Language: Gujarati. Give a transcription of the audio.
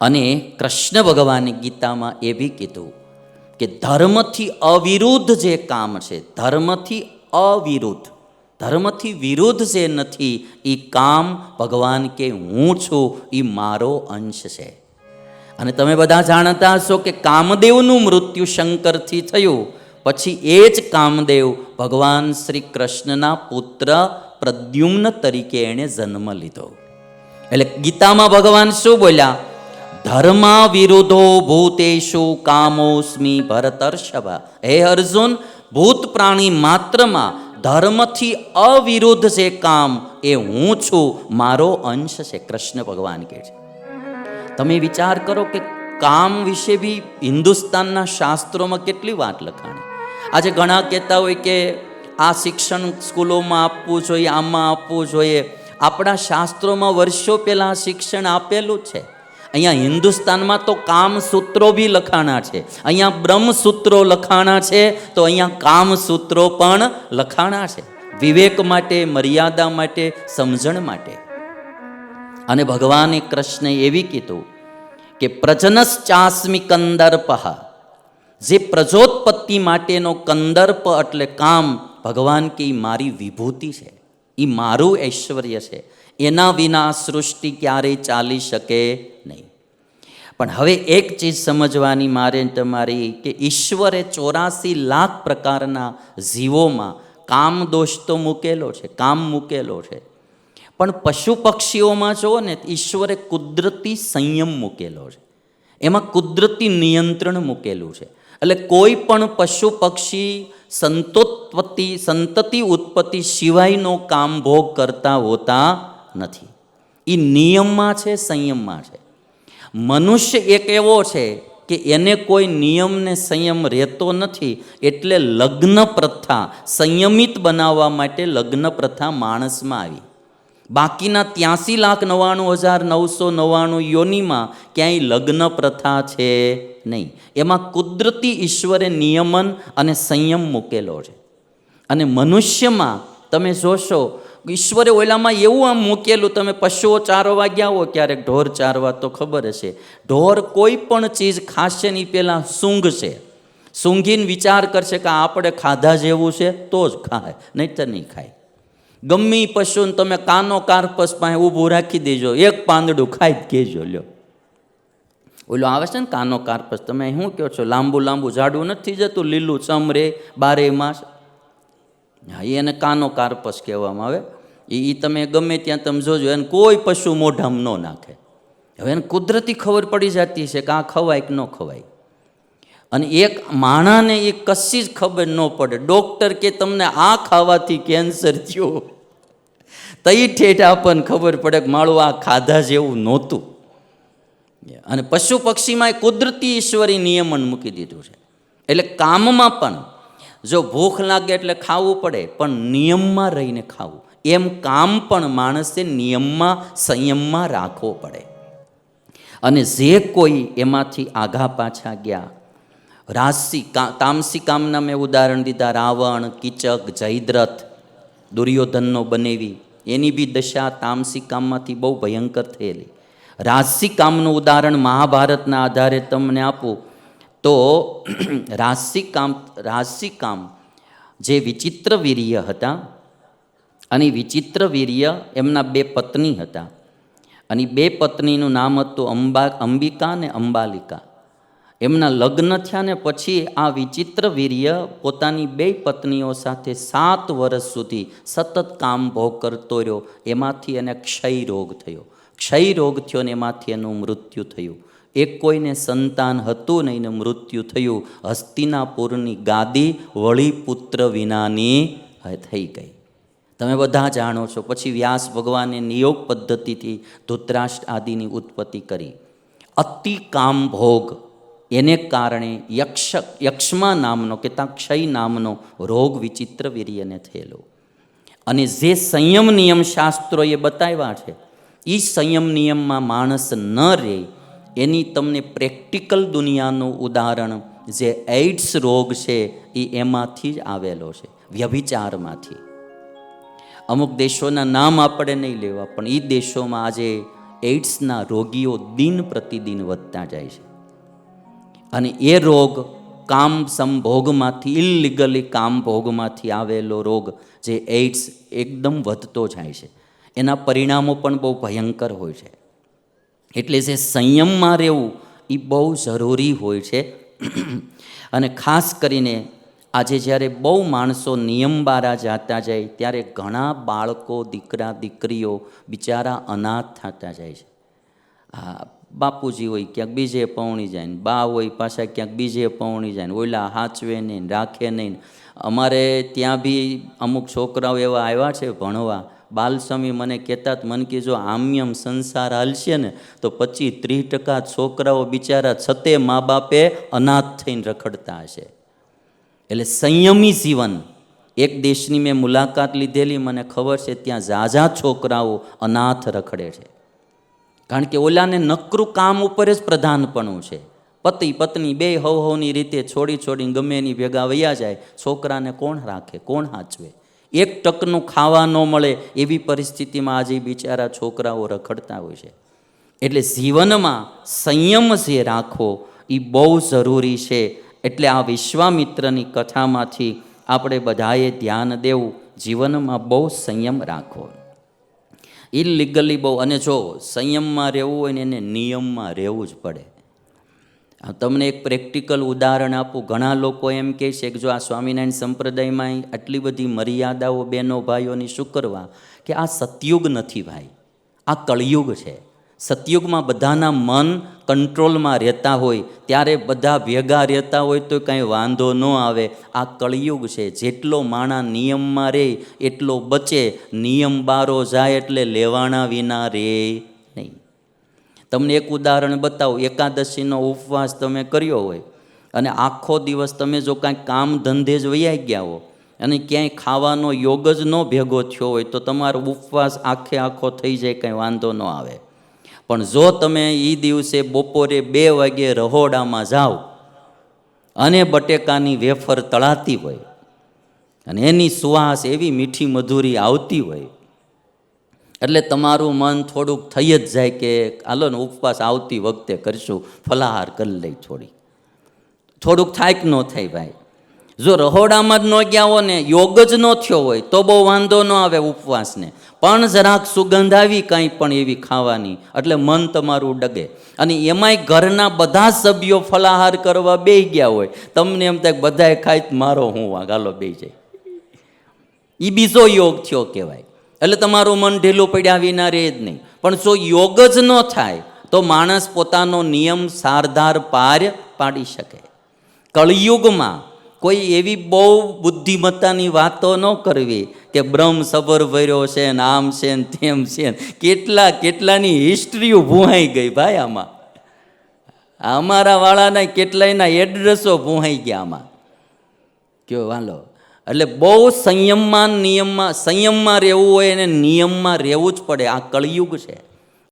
અને કૃષ્ણ ભગવાને ગીતામાં એ બી કીધું કે ધર્મથી અવિરુદ્ધ જે કામ છે, ધર્મથી અવિરુદ્ધ, ધર્મથી વિરુદ્ધ જે નથી એ કામ ભગવાન કે હું છું એ મારો અંશ છે. અને તમે બધા જાણતા હશો કે કામદેવનું મૃત્યુ શંકરથી થયું. પછી એ જ કામદેવ ભગવાન શ્રી કૃષ્ણના પુત્ર પ્રદ્યુમ્ન તરીકે એણે જન્મ લીધો. એટલે ગીતામાં ભગવાન શું બોલ્યા? ધર્મા વિરુદ્ધો ભૂતેશુ કામોસ્મી ભરતર્ષભા હે અર્જુન ભૂત પ્રાણી માત્રમાં ધર્મથી અવિરુદ્ધ છે કામ એ હું છું, મારો અંશ છે, કૃષ્ણ ભગવાન કહે છે. તમે વિચાર કરો કે કામ વિશે બી હિન્દુસ્તાનના શાસ્ત્રોમાં કેટલી વાત લખાણી. આજે ઘણા કહેતા હોય કે આ શિક્ષણ સ્કૂલોમાં આપવું જોઈએ, આમાં આપવું જોઈએ. આપણા શાસ્ત્રોમાં વર્ષો પહેલાં શિક્ષણ આપેલું છે. અહીંયા હિન્દુસ્તાનમાં તો કામ સૂત્રો બી લખાણા છે. અહીંયા બ્રહ્મસૂત્રો લખાણા છે, તો અહીંયા કામ સૂત્રો પણ લખાણા છે. વિવેક માટે, મર્યાદા માટે, સમજણ માટે. અને ભગવાને કૃષ્ણે એવી કીધું કે પ્રજનસ ચાસ્મી કંદર્પ જે પ્રજોત્પત્તિ માટેનો કંદર્પ એટલે કામ ભગવાન કે મારી વિભૂતિ છે. એ મારું ઐશ્વર્ય છે. એના વિના સૃષ્ટિ ક્યારેય ચાલી શકે નહીં. પણ હવે એક ચીજ સમજવાની મારે તમારી કે ઈશ્વરે ચોરાસી લાખ પ્રકારના જીવોમાં કામ દોષ તો મૂકેલો છે, કામ મૂકેલો છે. પણ પશુ પક્ષીઓમાં જુઓ ને, ઈશ્વરે કુદરતી સંયમ મૂકેલો છે. એમાં કુદરતી નિયંત્રણ મૂકેલું છે. એટલે કોઈ પણ પશુ પક્ષી સંતોત્પત્તિ, સંતતિ ઉત્પત્તિ સિવાયનો કામ ભોગ કરતા હોતા નથી. એ નિયમમાં છે, સંયમમાં છે. મનુષ્ય એક એવો છે કે એને કોઈ નિયમને સંયમ રહેતો નથી, એટલે લગ્ન પ્રથા સંયમિત બનાવવા માટે લગ્ન પ્રથા માણસમાં આવી. બાકીના ત્યાસી લાખ નવ્વાણું હજાર નવસો નવ્વાણું યોનિમાં ક્યાંય લગ્ન પ્રથા છે નહીં. એમાં કુદરતી ઈશ્વરે નિયમન અને સંયમ મૂકેલો છે. અને મનુષ્યમાં તમે જોશો, ઈશ્વરે ઓલામાં એવું આમ મૂકેલું, તમે પશુઓ ચારવા ગયા હો ક્યારેક ઢોર ચારવા તો ખબર હશે. ઢોર કોઈ પણ ચીજ ખાશે નહીં પહેલાં સૂંઘશે સૂંઘીને વિચાર કરશે કે આપણે ખાધા જેવું છે, તો જ ખાય નહીં તો નહીં ખાય. ગમે પશુને તમે કાનો કારપસ પાસે ઊભું રાખી દેજો. એક પાંદડું ખાઈ જ કહેજો, લ્યો. ઓલો આવે છે ને કાનો કારપસ, તમે શું કહો છો? લાંબુ લાંબુ ઝાડું નથી જતું, લીલું ચમરે બારે માસ. હા એને કાનો કારપસ કહેવામાં આવે. એ તમે ગમે ત્યાં તમે જોજો, એને કોઈ પશુ મોઢામાં ન નાખે. હવે એને કુદરતી ખબર પડી જતી છે કે આ ખવાય કે ન ખવાય. અને એક માણાને એ કશી જ ખબર ન પડે. ડૉક્ટર કે તમને આ ખાવાથી કેન્સર થયું. તઈ ઠેઠ આપણને ખબર પડે કે માળું આ ખાધા જેવું નહોતું. અને પશુ પક્ષીમાં એ કુદરતી ઈશ્વરી નિયમન મૂકી દીધું છે. એટલે કામમાં પણ જો ભૂખ લાગે એટલે ખાવું પડે, પણ નિયમમાં રહીને ખાવું. એમ કામ પણ માણસે નિયમમાં, સંયમમાં રાખવો પડે. અને જે કોઈ એમાંથી આઘા પાછા ગયા કા, તામસી કામના મેં ઉદાહરણ દીધા, રાવણ, કીચક, જયદ્રથ, દુર્યોધનનો બનેવી. એની બી દશા તામસી કામમાંથી બહુ ભયંકર થયેલી. રાજસી કામનું ઉદાહરણ મહાભારતના આધારે તમને આપું, તો રાજસી કામ રાજસી કામ જે વિચિત્ર વીર્ય હતા અને વિચિત્ર વીર્ય એમના બે પત્ની હતા. અને બે પત્નીનું નામ હતું અંબા, અંબિકા અને અંબાલિકા. એમના લગ્ન થયા ને પછી આ વિચિત્ર વીર્ય પોતાની બે પત્નીઓ સાથે સાત વર્ષ સુધી સતત કામ ભોગ કરતો રહ્યો. એમાંથી એને ક્ષય રોગ થયો. ક્ષય રોગ થયો ને એમાંથી એનું મૃત્યુ થયું. એક કોઈને સંતાન હતું નહીં ને મૃત્યુ થયું. હસ્તિનાપુરની ગાદી વળી પુત્ર વિનાની થઈ ગઈ. તમે બધા જાણો છો, પછી વ્યાસ ભગવાને નિયોગ પદ્ધતિથી ધૂતરાષ્ટ્ર આદિની ઉત્પત્તિ કરી. અતિ કામ ભોગ એને કારણે યક્ષ, યક્ષ્મા નામનો કે ત્યાં ક્ષય નામનો રોગ વિચિત્ર વીર્યને થયેલો. અને જે સંયમ નિયમ શાસ્ત્રોએ બતાવ્યા છે એ સંયમ નિયમમાં માણસ ન રહે એની તમને પ્રેક્ટિકલ દુનિયાનું ઉદાહરણ જે એઇડ્સ રોગ છે એ એમાંથી જ આવેલો છે, વ્યભિચારમાંથી. અમુક દેશોના નામ આપણે નહીં લેવા, પણ એ દેશોમાં આજે એઇડ્સના રોગીઓ દિન પ્રતિદિન વધતા જાય છે. અને એ રોગ કામ સંભોગમાંથી ઇલિગલી કામ ભોગમાંથી આવેલો રોગ જે એઇડ્સ એકદમ વધતો જાય છે. એના પરિણામો પણ બહુ ભયંકર હોય છે. એટલે જે સંયમમાં રહેવું એ બહુ જરૂરી હોય છે. અને ખાસ કરીને આજે જ્યારે બહુ માણસો નિયમ બારા જાતા જાય, ત્યારે ઘણા બાળકો, દીકરા, દીકરીઓ બિચારા અનાથ થતા જાય છે. બાપુજી હોય, ક્યાંક બીજે પૌણી જાય ને, બા હોય, પાછા ક્યાંક બીજે પૌણી જાય ને, ઓલા હાચવે નહીં રાખે નહીં અમારે ત્યાં બી અમુક છોકરાઓ એવા આવ્યા છે ભણવા. બાલસ્વામી મને કહેતા જ, મન કે જો આમ્યમ સંસાર હાલશે ને, તો પચીસ ત્રીસ ટકા છોકરાઓ બિચારા છતે મા બાપે અનાથ થઈને રખડતા હશે. એટલે સંયમી જીવન. એક દેશની મેં મુલાકાત લીધેલી, મને ખબર છે ત્યાં ઝાઝા છોકરાઓ અનાથ રખડે છે. કારણ કે ઓલાને નકરું કામ ઉપર જ પ્રધાનપણું છે. પતિ, પત્ની બે હવ હવની રીતે છોડી છોડીને ગમે એની ભેગા વયા જાય, છોકરાને કોણ રાખે, કોણ હાચવે? એક ટકનું ખાવા ન મળે એવી પરિસ્થિતિમાં આજે બિચારા છોકરાઓ રખડતા હોય છે. એટલે જીવનમાં સંયમ જે રાખવો એ બહુ જરૂરી છે. એટલે આ વિશ્વામિત્રની કથામાંથી આપણે બધાએ ધ્યાન દેવું, જીવનમાં બહુ સંયમ રાખવો ઇલીગલી બહુ, અને જો સંયમમાં રહેવું હોય ને એને નિયમમાં રહેવું જ પડે. તમને એક પ્રેક્ટિકલ ઉદાહરણ આપું. ઘણા લોકો એમ કહે છે કે જો આ સ્વામિનારાયણ સંપ્રદાયમાં આટલી બધી મર્યાદાઓ બહેનો ભાઈઓની શું કરવા? કે આ સતયુગ નથી ભાઈ. આ કળયુગ છે. સતયુગમાં બધાના મન કંટ્રોલમાં રહેતા હોય, ત્યારે બધા ભેગા રહેતા હોય તો કાંઈ વાંધો ન આવે. આ કળિયુગ છે, જેટલો માણા નિયમમાં રહે એટલો બચે. નિયમ બારો જાય એટલે લેવાણા વિના રહે નહીં. તમને એક ઉદાહરણ બતાવું. એકાદશીનો ઉપવાસ તમે કર્યો હોય, અને આખો દિવસ તમે જો કાંઈ કામ ધંધે જ વૈયા ગયા હો, અને ક્યાંય ખાવાનો યોગ જ ન ભેગો થયો હોય, તો તમારો ઉપવાસ આખે આખો થઈ જાય, કંઈ વાંધો ન આવે. પણ જો તમે એ દિવસે બપોરે બે વાગે રહોડામાં જાઓ, અને બટેકાની વેફર તળાતી હોય, અને એની સુવાસ એવી મીઠી મધુરી આવતી હોય, એટલે તમારું મન થોડુંક થઈ જ જાય કે હાલો ને ઉપવાસ આવતી વખતે કરશું, ફલાહાર કરી લઈ થોડી. થોડુંક થાય કે ન થાય ભાઈ. જો રહોડામાં જ ન ગયા હો ને યોગ જ ન થયો હોય, તો બહુ વાંધો ન આવે ઉપવાસને. પણ જરાક સુગંધ આવી કાંઈ પણ એવી ખાવાની. એટલે મન તમારું ડગે. અને એમાંય ઘરના બધા સભ્યો ફલાહાર કરવા બે ગયા હોય. તમને એમ થાય બધાએ ખાય મારો હું વાગ હાલો બે જાય. એ બીજો યોગ થયો કહેવાય. એટલે તમારું મન ઢીલું પડ્યા વિના રહે જ નહીં. પણ જો યોગ જ ન થાય, તો માણસ પોતાનો નિયમ, સારધાર, પાર પાડી શકે. કળિયુગમાં કોઈ એવી બહુ બુદ્ધિમત્તાની વાતો ન કરવી કે બ્રહ્મ સબર ભર્યો છે ને આમ છે, ને તેમ છે. કેટલા કેટલાની હિસ્ટ્રીઓ ભૂહાઈ ગઈ ભાઈ આમાં. અમારા વાળાના કેટલાયના એડ્રેસો ભૂહાઈ ગયા આમાં. કયો વાલો. એટલે બહુ સંયમમાં નિયમમાં સંયમમાં રહેવું હોય અને નિયમમાં રહેવું જ પડે. આ કળિયુગ છે.